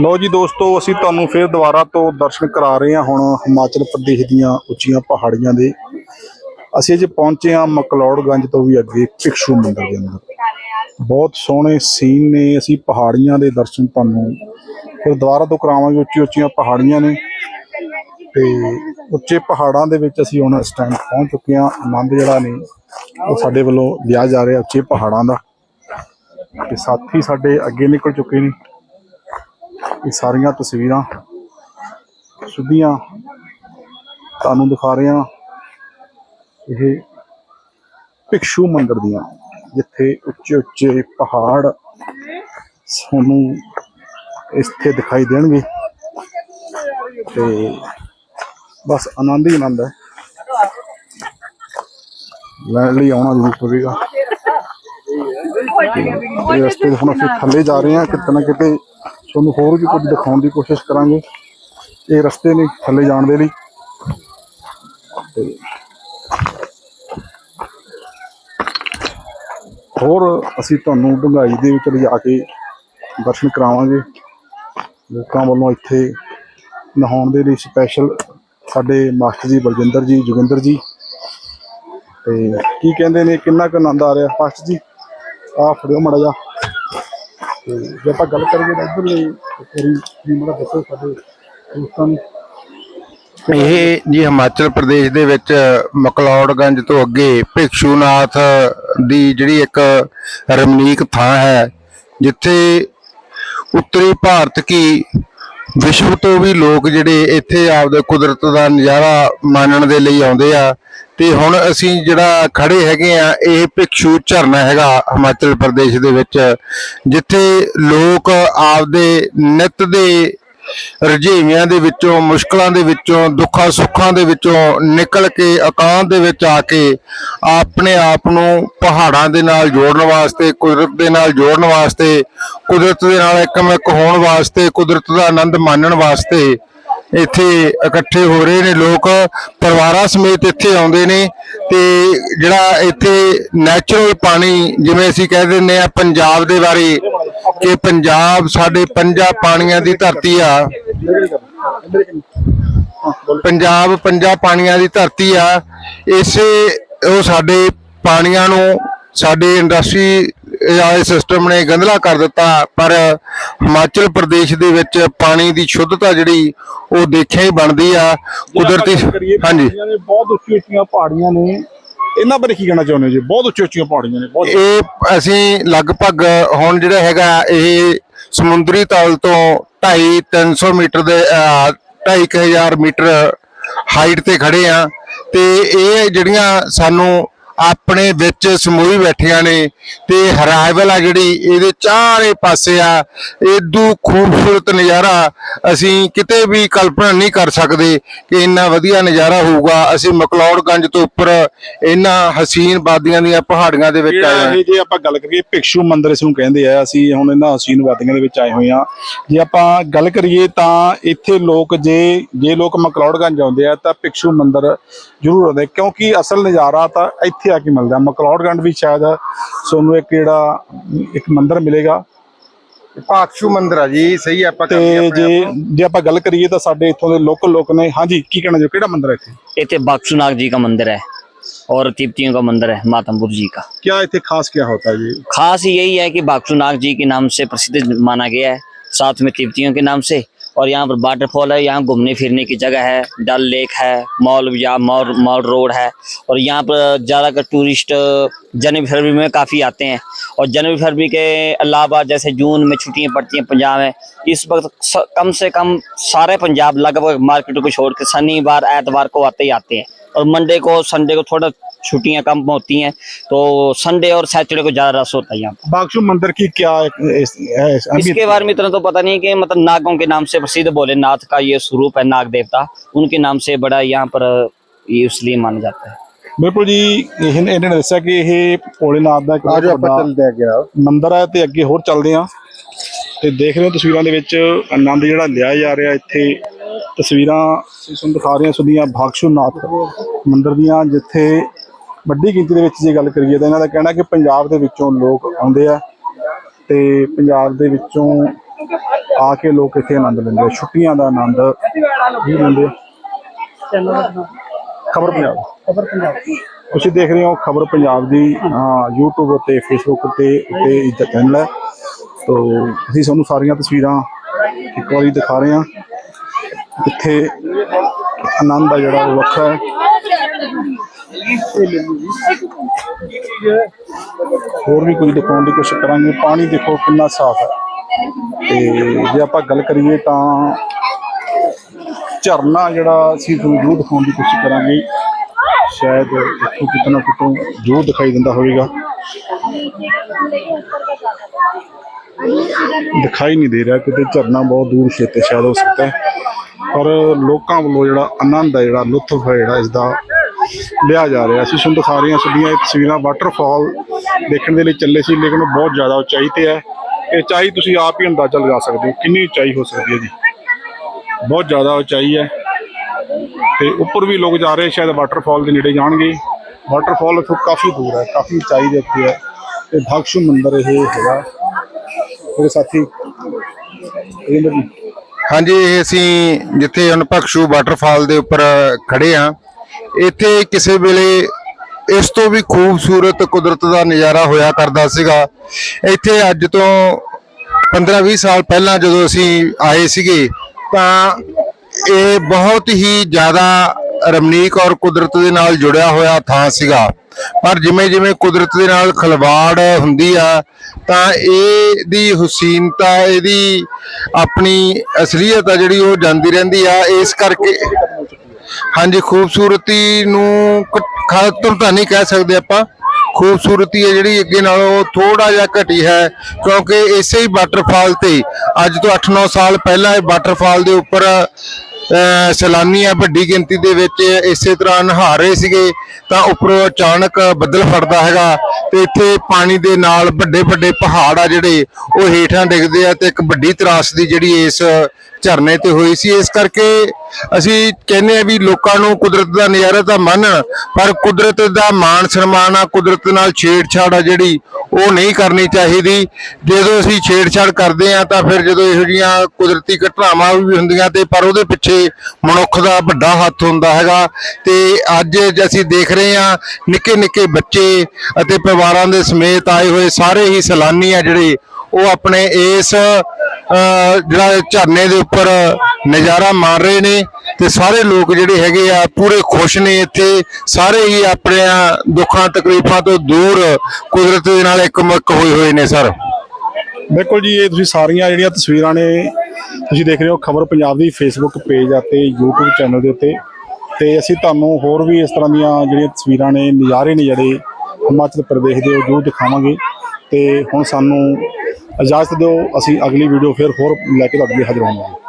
ਲੋ ਜੀ ਦੋਸਤੋ, ਅਸੀਂ ਤੁਹਾਨੂੰ ਫਿਰ ਦੁਬਾਰਾ ਤੋਂ ਦਰਸ਼ਨ ਕਰਾ ਰਹੇ ਹਾਂ ਹੁਣ ਹਿਮਾਚਲ ਪ੍ਰਦੇਸ਼ ਦੀਆਂ ਉੱਚੀਆਂ ਪਹਾੜੀਆਂ ਦੇ। ਅਸੀਂ ਅੱਜ ਪਹੁੰਚੇ ਹਾਂ ਮਕਲੌੜਗੰਜ ਤੋਂ ਵੀ ਅੱਗੇ ਭਿਕਸ਼ੂ ਮੰਦਿਰ ਦੇ ਅੰਦਰ। ਬਹੁਤ ਸੋਹਣੇ ਸੀਨ ਨੇ, ਅਸੀਂ ਪਹਾੜੀਆਂ ਦੇ ਦਰਸ਼ਨ ਤੁਹਾਨੂੰ ਫਿਰ ਦੁਬਾਰਾ ਤੋਂ ਕਰਾਵਾਂਗੇ। ਉੱਚੀ ਉੱਚੀਆਂ ਪਹਾੜੀਆਂ ਨੇ ਤੇ ਉੱਚੇ ਪਹਾੜਾਂ ਦੇ ਵਿੱਚ ਅਸੀਂ ਹੁਣ ਇਸ ਟਾਈਮ ਪਹੁੰਚ ਚੁੱਕੇ ਹਾਂ। ਆਨੰਦ ਜਿਹੜਾ ਨੇ, ਉਹ ਸਾਡੇ ਵੱਲੋਂ ਲਿਆ ਜਾ ਰਿਹਾ ਉੱਚੇ ਪਹਾੜਾਂ ਦਾ। ਤੇ ਸਾਥੀ ਸਾਡੇ ਅੱਗੇ ਨਿਕਲ ਚੁੱਕੇ ਨੇ। ਇਹ ਸਾਰੀਆਂ ਤਸਵੀਰਾਂ ਸਿੱਧੀਆਂ ਤੁਹਾਨੂੰ ਦਿਖਾ ਰਹੇ ਹਾਂ। ਇਹ ਭਿਕਸ਼ੂ ਮੰਦਿਰ ਦੀਆਂ, ਜਿੱਥੇ ਉੱਚੇ ਉੱਚੇ ਪਹਾੜ ਤੁਹਾਨੂੰ ਇੱਥੇ ਦਿਖਾਈ ਦੇਣਗੇ। ਤੇ ਬਸ ਆਨੰਦ ਹੀ ਆਨੰਦ ਹੈ। ਲੈਣ ਲਈ ਆਉਣਾ ਜ਼ਰੂਰ ਪਵੇਗਾ। ਤੇ ਰਸਤੇ ਹੁਣ ਅਸੀਂ ਥੱਲੇ ਜਾ ਰਹੇ ਹਾਂ, ਕਿਤੇ ਨਾ ਕਿਤੇ ਤੁਹਾਨੂੰ ਹੋਰ ਵੀ ਕੁਝ ਦਿਖਾਉਣ ਦੀ ਕੋਸ਼ਿਸ਼ ਕਰਾਂਗੇ। ਇਹ ਰਸਤੇ ਨੇ ਥੱਲੇ ਜਾਣ ਦੇ ਲਈ। ਹੋਰ ਅਸੀਂ ਤੁਹਾਨੂੰ ਡੂੰਘਾਈ ਦੇ ਵਿੱਚ ਲਿਜਾ ਕੇ ਦਰਸ਼ਨ ਕਰਾਵਾਂਗੇ। ਲੋਕਾਂ ਵੱਲੋਂ ਇੱਥੇ ਨਹਾਉਣ ਦੇ ਲਈ ਸਪੈਸ਼ਲ ਸਾਡੇ ਮਾਸਟਰ ਜੀ ਬਲਜਿੰਦਰ ਜੀ ਜੋਗਿੰਦਰ ਜੀ। ਤੇ ਕੀ ਕਹਿੰਦੇ ਨੇ ਕਿੰਨਾ ਕੁ ਆਨੰਦ ਆ ਰਿਹਾ? ਮਾਸਟਰ ਜੀ ਆ ਫੜਿਓ ਮੜਾ ਜਾ ਤੇ ਜੇ ਆਪਾਂ ਗੱਲ ਕਰੀਏ ਤਾਂ ਇੱਧਰ ਲਈ ਜੀ ਮੜਾ ਦੱਸੋ ਸਾਡੇ ਦੋਸਤਾਂ ਨੂੰ। ਇਹ ਜੀ ਹਿਮਾਚਲ ਪ੍ਰਦੇਸ਼ ਦੇ ਵਿੱਚ ਮਕਲੌੜਗੰਜ ਤੋਂ ਅੱਗੇ ਭਿਕਸ਼ੂਨਾਥ ਦੀ ਜਿਹੜੀ ਇੱਕ ਰਮਣੀਕ ਥਾਂ ਹੈ, ਜਿੱਥੇ ਉੱਤਰੀ ਭਾਰਤ ਕੀ ਵਿਸ਼ਵ ਤੋਂ ਵੀ ਲੋਕ ਜਿਹੜੇ ਇੱਥੇ ਆਪਦੇ ਕੁਦਰਤ ਦਾ ਨਜ਼ਾਰਾ ਮਾਣਨ ਦੇ ਲਈ ਆਉਂਦੇ ਆ ਤੇ ਹੁਣ ਅਸੀਂ ਜਿਹੜਾ ਖੜੇ ਹੈਗੇ ਆ, ਇਹ ਭਿਕਸ਼ੂ ਝਰਨਾ ਹੈਗਾ ਹਿਮਾਚਲ ਪ੍ਰਦੇਸ਼ ਦੇ ਵਿੱਚ, ਜਿੱਥੇ ਲੋਕ ਆਪਦੇ ਨਿਤ ਦੇ ਰੁਝੇਵਿਆਂ ਦੇ ਵਿੱਚੋਂ, ਮੁਸ਼ਕਲਾਂ ਦੇ ਵਿੱਚੋਂ, ਦੁੱਖਾਂ ਸੁੱਖਾਂ ਦੇ ਵਿੱਚੋਂ ਨਿਕਲ ਕੇ ਅਕਾਂਤ ਦੇ ਵਿੱਚ ਆ ਕੇ ਆਪਣੇ ਆਪ ਨੂੰ ਪਹਾੜਾਂ ਦੇ ਨਾਲ ਜੋੜਨ ਵਾਸਤੇ, ਕੁਦਰਤ ਦੇ ਨਾਲ ਜੋੜਨ ਵਾਸਤੇ, ਕੁਦਰਤ ਦੇ ਨਾਲ ਇੱਕਮਿਕ ਹੋਣ ਵਾਸਤੇ, ਕੁਦਰਤ ਦਾ ਆਨੰਦ ਮਾਣਨ ਵਾਸਤੇ ਇੱਥੇ ਇਕੱਠੇ ਹੋ ਰਹੇ ਨੇ ਲੋਕ, ਪਰਿਵਾਰਾਂ ਸਮੇਤ ਇੱਥੇ ਆਉਂਦੇ ਨੇ ਤੇ ਜਿਹੜਾ ਇੱਥੇ ਨੈਚੁਰਲ ਪਾਣੀ ਜਿਵੇਂ ਅਸੀਂ ਕਹਿ ਦਿੰਦੇ ਆ ਪੰਜਾਬ ਦੇ ਬਾਰੇ ਕਿ ਪੰਜਾਬ ਸਾਡੇ ਪੰਜਾਂ ਪਾਣੀਆਂ ਦੀ ਧਰਤੀ ਆ। ਪੰਜਾਬ ਪੰਜਾਂ ਪਾਣੀਆਂ ਦੀ ਧਰਤੀ ਆ। ਇਸੇ ਉਹ ਸਾਡੇ ਪਾਣੀਆਂ ਨੂੰ ਸਾਡੇ ਇੰਡਸਟਰੀ ਵਾਲੇ ਸਿਸਟਮ ਨੇ ਗੰਧਲਾ ਕਰ ਦਿੱਤਾ ਪਰ ਹਿਮਾਚਲ ਪ੍ਰਦੇਸ਼ ਦੇ ਵਿੱਚ ਪਾਣੀ ਦੀ ਸ਼ੁੱਧਤਾ ਜਿਹੜੀ ਉਹ ਦੇਖਿਆ ਹੀ ਬਣਦੀ ਆ। ਕੁਦਰਤੀ ਹਾਂਜੀ। ਬਹੁਤ ਉੱਚੀ ਉੱਚੀਆਂ ਪਹਾੜੀਆਂ ਨੇ। ਇਹਨਾਂ ਬਾਰੇ ਕੀ ਕਹਿਣਾ ਚਾਹੁੰਦੇ ਹੋ ਜੀ? ਬਹੁਤ ਉੱਚੀ ਉੱਚੀਆਂ ਪਹਾੜੀਆਂ ਨੇ ਬਹੁਤ ਇਹ ਅਸੀਂ ਲਗਭਗ ਹੁਣ ਜਿਹੜਾ ਹੈਗਾ ਇਹ ਸਮੁੰਦਰੀ ਤਲ ਤੋਂ 2.5 300 ਮੀਟਰ ਦੇ 2.5000 ਮੀਟਰ ਹਾਈਟ ਤੇ ਖੜੇ ਆ। ਤੇ ਇਹ ਜਿਹੜੀਆਂ ਸਾਨੂੰ ਆਪਣੇ ਵਿੱਚ ਸਮੂਹੀ ਬੈਠੀਆਂ ਨੇ ਤੇ ਹਰਾਇਵਲ ਆ ਜਿਹੜੀ ਇਹਦੇ ਚਾਰੇ ਪਾਸੇ ਆ ਇਦੂ ਖੂਬਸੂਰਤ ਨਜ਼ਾਰਾ ਅਸੀਂ ਕਿਤੇ ਵੀ ਕਲਪਨਾ ਨਹੀਂ ਕਰ ਸਕਦੇ ਕਿ ਇੰਨਾ ਵਧੀਆ ਨਜ਼ਾਰਾ ਹੋਊਗਾ। ਅਸੀਂ ਮਕਲੌੜਗੰਜ ਤੋਂ ਉੱਪਰ ਇਹਨਾਂ ਹਸੀਨ ਬਾਦੀਆਂ ਦੀਆਂ ਪਹਾੜੀਆਂ ਦੇ ਵਿੱਚ ਆਏ ਜਿਹੜਾ ਹਾਂ ਇਹ ਜੇ ਆਪਾਂ ਗੱਲ ਕਰੀਏ ਭਿਕਸ਼ੂ ਮੰਦਿਰ ਇਸ ਨੂੰ ਕਹਿੰਦੇ ਆ। ਅਸੀਂ ਹੁਣ ਇਹਨਾਂ ਹਸੀਨ ਵਾਦੀਆਂ ਦੇ ਵਿੱਚ ਆਏ ਹੋਏ ਆ। ਜੇ ਆਪਾਂ ਗੱਲ ਕਰੀਏ ਤਾਂ ਇੱਥੇ ਲੋਕ ਜੇ ਜੇ ਲੋਕ ਮਕਲੌੜਗੰਜ ਆਉਂਦੇ ਆ ਤਾਂ ਭਿਕਸ਼ੂ ਮੰਦਿਰ ਜ਼ਰੂਰ ਆਉਂਦੇ ਕਿਉਂਕਿ ਅਸਲ ਨਜ਼ਾਰਾ ਤਾਂ ਇੱਥੇ ਆ ਕੇ ਮਿਲਦਾ ਮਕਲੌੜਗੰਜ ਵੀ ਸ਼ਾਇਦ ਤੁਹਾਨੂੰ ਇੱਕ ਜਿਹੜਾ ਇੱਕ ਮੰਦਿਰ ਮਿਲੇਗਾ ਪਾਕਸ਼ੂ ਮੰਦਿਰ ਆ ਜੀ ਸਹੀ ਆਪਾਂ ਤੇ ਜੇ ਜੇ ਆਪਾਂ ਗੱਲ ਕਰੀਏ ਤਾਂ ਸਾਡੇ ਇੱਥੋਂ ਦੇ ਲੋਕਲ ਲੋਕ ਨੇ ਹਾਂਜੀ ਕੀ ਕਹਿਣਾ ਜੋ ਕਿਹੜਾ ਮੰਦਿਰ ਹੈ ਇੱਥੇ इतने बाक्षुनाग जी का मंदिर है और तिब्तियों का मंदिर है मातमपुर जी का क्या ਇੱਥੇ ਖਾਸ क्या होता है जी खास यही है कि बाक्षुनाग जी के नाम से प्रसिद्ध माना गया है साथ में तिब्तियों के नाम से और यहाँ पर वाटरफॉल है, यहाँ घूमने फिरने की जगह है डल लेक है मॉल या मॉल मॉल रोड है। और यहाँ पर ज़्यादातर टूरिस्ट जनवरी फरवरी में काफ़ी आते हैं। और जनवरी फरवरी के अलावा जैसे जून में छुट्टियाँ पड़ती हैं पंजाब में, इस वक्त कम से कम सारे पंजाब लगभग मार्केट को छोड़ के शनिवार एतवार को आते ही आते हैं। और मंडे को संडे को थोड़ा छुट्टियां कम होती हैं तो संडे और सैटरडे को ज़्यादा रस होता है यहाँ पर बागशु मंदिर की क्या एक- इस- है इस- अहमियत? इसके बारे में इतना तो पता नहीं कि मतलब नागों के नाम से प्रसिद्ध भोलेनाथ का ये स्वरूप है नाग देवता उनके नाम से बड़ा यहाँ पर ये इसलिए माना जाता है ਬਿਲਕੁਲ ਜੀ ਇਹ ਇਹਨਾਂ ਨੇ ਦੱਸਿਆ ਕਿ ਇਹ ਭੋਲੇਨਾਥ ਦਾ ਇੱਕ ਬਹੁਤ ਵੱਡਾ ਆ ਗਿਆ ਮੰਦਿਰ ਹੈ ਤੇ ਅੱਗੇ ਹੋਰ ਚੱਲਦੇ ਆ ਤੇ ਦੇਖ ਰਹੇ ਹੋ ਤਸਵੀਰਾਂ ਦੇ ਵਿੱਚ ਆਨੰਦ ਜਿਹੜਾ ਲਿਆ ਜਾ ਰਿਹਾ ਇੱਥੇ ਤਸਵੀਰਾਂ ਅਸੀਂ ਤੁਹਾਨੂੰ ਦਿਖਾ ਰਹੇ ਹਾਂ ਸੁਦੀਆਂ ਭਾਗਸ਼ੂਨਾਥ ਮੰਦਿਰ ਦੀਆਂ ਜਿੱਥੇ ਵੱਡੀ ਗਿਣਤੀ ਦੇ ਵਿੱਚ ਜੇ ਗੱਲ ਕਰੀਏ ਤਾਂ ਇਹਨਾਂ ਦਾ ਕਹਿਣਾ ਕਿ ਪੰਜਾਬ ਦੇ ਵਿੱਚੋਂ ਲੋਕ ਆਉਂਦੇ ਆ ਤੇ ਪੰਜਾਬ ਦੇ ਵਿੱਚੋਂ ਆ ਕੇ ਲੋਕ ਇੱਥੇ ਆਨੰਦ ਲੈਂਦੇ ਆ। ਛੁੱਟੀਆਂ ਦਾ ਆਨੰਦ ਵੀ ਲੈਂਦੇ ਖਬਰ ਪੰਜਾਬ। ਖਬਰ ਪੰਜਾਬ। ਤੁਸੀਂ ਦੇਖ ਰਹੇ ਹੋ ਖਬਰ ਪੰਜਾਬ ਦੀ YouTube ਉੱਤੇ Facebook ਉੱਤੇ ਉੱਤੇ ਇਹਦਾ ਚੈਨਲ ਹੈ। ਤੋ ਅਸੀਂ ਤੁਹਾਨੂੰ ਸਾਰੀਆਂ ਤਸਵੀਰਾਂ ਇੱਕ ਵਾਰੀ ਦਿਖਾ ਰਹੇ ਹਾਂ। ਇੱਥੇ ਆਨੰਦ ਆ ਜਿਹੜਾ ਉਹ ਵੱਖਰਾ ਹੈ। ਹੋਰ ਵੀ ਕੁਝ ਦਿਖਾਉਣ ਦੀ ਕੋਸ਼ਿਸ਼ ਕਰਾਂਗੇ। ਪਾਣੀ ਦੇਖੋ ਕਿੰਨਾ ਸਾਫ਼ ਹੈ। ਤੇ ਜੇ ਆਪਾਂ ਗੱਲ ਕਰੀਏ ਤਾਂ ਝਰਨਾ ਜਿਹੜਾ ਅਸੀਂ ਤੁਹਾਨੂੰ ਦਿਖਾਉਣ ਦੀ ਕੋਸ਼ਿਸ਼ ਕਰਾਂਗੇ। ਸ਼ਾਇਦ ਇੱਥੋਂ ਕਿਤੇ ਨਾ ਕਿਤੋਂ ਜ਼ਰੂਰ ਦਿਖਾਈ ਦਿੰਦਾ ਹੋਵੇਗਾ। ਦਿਖਾਈ ਨਹੀਂ ਦੇ ਰਿਹਾ ਕਿਤੇ। ਝਰਨਾ ਬਹੁਤ ਦੂਰ ਛੇਤੇ ਸ਼ਾਇਦ ਹੋ ਸਕਦਾ ਹੈ। ਪਰ ਲੋਕਾਂ ਵੱਲੋਂ ਜਿਹੜਾ ਆਨੰਦ ਹੈ, ਜਿਹੜਾ ਲੁਤਫ ਹੈ, ਜਿਹੜਾ ਇਸ ਦਾ ਲਿਆ ਜਾ ਰਿਹਾ। ਅਸੀਂ ਤੁਹਾਨੂੰ ਦਿਖਾ ਰਹੇ ਹਾਂ ਸਿੱਧੀਆਂ ਇਹ ਤਸਵੀਰਾਂ। ਵਾਟਰਫਾਲ ਦੇਖਣ ਦੇ ਲਈ ਚੱਲੇ ਸੀ, ਲੇਕਿਨ ਉਹ ਬਹੁਤ ਜ਼ਿਆਦਾ ਉਚਾਈ ਤੇ ਹੈ। ਇਹ ਉਚਾਈ ਤੁਸੀਂ ਆਪ ਹੀ ਅੰਦਾਜ਼ਾ ਲਗਾ ਸਕਦੇ ਹੋ। ਕਿੰਨੀ ਉਚਾਈ ਹੋ ਸਕਦੀ ਹੈ ਜੀ? ਬਹੁਤ ਜ਼ਿਆਦਾ ਉਚਾਈ ਹੈ। ਤੇ ਉੱਪਰ ਵੀ ਲੋਕ ਜਾ ਰਹੇ, ਸ਼ਾਇਦ ਵਾਟਰਫਾਲ ਦੇ ਨੇੜੇ ਜਾਣਗੇ। ਵਾਟਰਫਾਲ ਇੱਥੋਂ ਕਾਫੀ ਦੂਰ ਹੈ, ਕਾਫੀ ਉਚਾਈ ਦੇ ਉੱਤੇ ਹੈ। ਤੇ ਭਗਸ਼ੂ ਮੰਦਿਰ ਇਹ ਹੈਗਾ। ਮੇਰੇ ਸਾਥੀ ਹਾਂਜੀ, ਇਹ ਅਸੀਂ ਜਿੱਥੇ ਹੁਣ ਭਕਸ਼ੂ ਵਾਟਰਫਾਲ ਦੇ ਉੱਪਰ ਖੜੇ ਆ ਇੱਥੇ ਕਿਸੇ ਵੇਲੇ ਇਸ ਤੋਂ ਵੀ ਖੂਬਸੂਰਤ ਕੁਦਰਤ ਦਾ ਨਜ਼ਾਰਾ ਹੋਇਆ ਕਰਦਾ ਸੀਗਾ। ਇੱਥੇ ਅੱਜ ਤੋਂ 15-20 ਸਾਲ ਪਹਿਲਾਂ ਜਦੋਂ ਅਸੀਂ ਆਏ ਸੀਗੇ, ਤਾਂ ਇਹ ਬਹੁਤ ਹੀ ਜ਼ਿਆਦਾ ਰਮਨੀਕ ਔਰ ਕੁਦਰਤ ਦੇ ਨਾਲ ਜੁੜਿਆ ਹੋਇਆ ਥਾਂ ਸੀਗਾ। ਪਰ ਜਿਵੇਂ ਜਿਵੇਂ ਕੁਦਰਤ ਦੇ ਨਾਲ ਖਲਵਾੜ ਹੁੰਦੀ ਆ, ਤਾਂ ਇਹਦੀ ਹੁਸੀਨਤਾ, ਇਹਦੀ ਆਪਣੀ ਅਸਲੀਅਤ ਆ ਜਿਹੜੀ ਉਹ ਜਾਂਦੀ ਰਹਿੰਦੀ ਆ। ਇਸ ਕਰਕੇ ਹਾਂਜੀ, ਖੂਬਸੂਰਤੀ ਨੂੰ ਕ- ਖਤਮ ਤਾਂ ਨਹੀਂ ਕਹਿ ਸਕਦੇ ਆਪਾਂ। ਖੂਬਸੂਰਤੀ ਹੈ ਜਿਹੜੀ, ਅੱਗੇ ਨਾਲੋਂ ਥੋੜਾ ਜਿਹਾ ਘਟੀ ਹੈ, ਕਿਉਂਕਿ ਇਸੇ ਹੀ ਵਾਟਰਫਾਲ ਤੇ ਅੱਜ ਤੋਂ 8-9 ਸਾਲ ਪਹਿਲਾਂ ਇਹ ਵਾਟਰਫਾਲ ਦੇ ਉੱਪਰ ਸੈਲਾਨੀ ਆ ਵੱਡੀ ਗਿਣਤੀ ਦੇ ਵਿੱਚ ਇਸੇ ਤਰ੍ਹਾਂ ਨਹਾ ਰਹੇ ਸੀਗੇ, ਤਾਂ ਉੱਪਰੋਂ ਅਚਾਨਕ ਬੱਦਲ ਫੜਦਾ ਹੈਗਾ ਤੇ ਇੱਥੇ ਪਾਣੀ ਦੇ ਨਾਲ ਵੱਡੇ ਵੱਡੇ ਪਹਾੜ ਆ ਜਿਹੜੇ, ਉਹ ਹੇਠਾਂ ਡਿੱਗਦੇ ਆ ਤੇ ਇੱਕ ਵੱਡੀ ਤਰਾਸਦੀ ਜਿਹੜੀ ਇਸ ਝਰਨੇ ਤੇ ਹੋਈ ਸੀ। ਇਸ ਕਰਕੇ ਅਸੀਂ ਕਹਿੰਦੇ ਆ ਵੀ ਲੋਕਾਂ ਨੂੰ ਕੁਦਰਤ ਦਾ ਨਜ਼ਾਰਾ ਤਾਂ ਮੰਨਣ, ਪਰ ਕੁਦਰਤ ਦਾ ਮਾਣ ਸਨਮਾਨ ਆ, ਕੁਦਰਤ ਨਾਲ ਛੇੜਛਾੜ ਆ ਜਿਹੜੀ, ਉਹ ਨਹੀਂ ਕਰਨੀ ਚਾਹੀਦੀ। ਜਦੋਂ ਅਸੀਂ ਛੇੜਛਾੜ ਕਰਦੇ ਆ ਤਾਂ ਫਿਰ ਜਦੋਂ ਇਹੋ ਜਿਹੀਆਂ ਕੁਦਰਤੀ ਘਟਨਾਵਾਂ ਵੀ ਹੁੰਦੀਆਂ ਤੇ, ਪਰ ਉਹਦੇ ਪਿੱਛੇ ਮਨੁੱਖ ਦਾ ਵੱਡਾ ਹੱਥ ਹੁੰਦਾ ਹੈਗਾ। ਤੇ ਅੱਜ ਅਸੀਂ ਦੇਖ ਰਹੇ ਆ ਨਿੱਕੇ ਨਿੱਕੇ ਬੱਚੇ ਅਤੇ ਪਰਿਵਾਰਾਂ ਦੇ ਸਮੇਤ ਆਏ ਹੋਏ ਸਾਰੇ ਹੀ ਸੈਲਾਨੀ ਆ ਜਿਹੜੇ ਉਹ ਆਪਣੇ ਇਸ ਜਿਹੜਾ ਝਰਨੇ ਦੇ ਉੱਪਰ ਨਜ਼ਾਰਾ ਮਾਣ ਰਹੇ ਨੇ ਤੇ ਸਾਰੇ ਲੋਕ ਜਿਹੜੇ ਹੈਗੇ ਆ ਪੂਰੇ ਖੁਸ਼ ਨੇ ਇੱਥੇ। ਸਾਰੇ ਹੀ ਆਪਣੇ ਦੁੱਖਾਂ, ਤਕਲੀਫਾਂ ਤੋਂ ਦੂਰ ਕੁਦਰਤ ਦੇ ਨਾਲ ਇੱਕਮੁੱਕ ਹੋਏ ਹੋਏ ਨੇ ਸਰ। ਬਿਲਕੁਲ ਜੀ, ਇਹ ਤੁਸੀਂ ਸਾਰੀਆਂ ਜਿਹੜੀਆਂ ਤਸਵੀਰਾਂ ਨੇ, ਤੁਸੀਂ ਦੇਖ ਰਹੇ ਹੋ ਖਬਰ ਪੰਜਾਬ ਦੀ ਫੇਸਬੁੱਕ ਪੇਜ ਅਤੇ YouTube ਚੈਨਲ ਦੇ ਉੱਤੇ। ਤੇ ਅਸੀਂ ਤੁਹਾਨੂੰ ਹੋਰ ਵੀ ਇਸ ਤਰ੍ਹਾਂ ਦੀਆਂ ਜਿਹੜੀਆਂ ਤਸਵੀਰਾਂ ਨੇ, ਨਜ਼ਾਰੇ ਨੇ ਜਿਹੜੇ ਹਿਮਾਚਲ ਪ੍ਰਦੇਸ਼ ਦੇ ਉਹ ਜ਼ਰੂਰ ਦਿਖਾਵਾਂਗੇ। ਤੇ ਹੁਣ ਸਾਨੂੰ ਇਜਾਜ਼ਤ ਦਿਓ ਅਸੀਂ ਅਗਲੀ ਵੀਡੀਓ ਫਿਰ ਹੋਰ ਲੈ ਕੇ ਤੁਹਾਡੇ ਲਈ ਹਾਜ਼ਰ ਹੋਵਾਂਗੇ।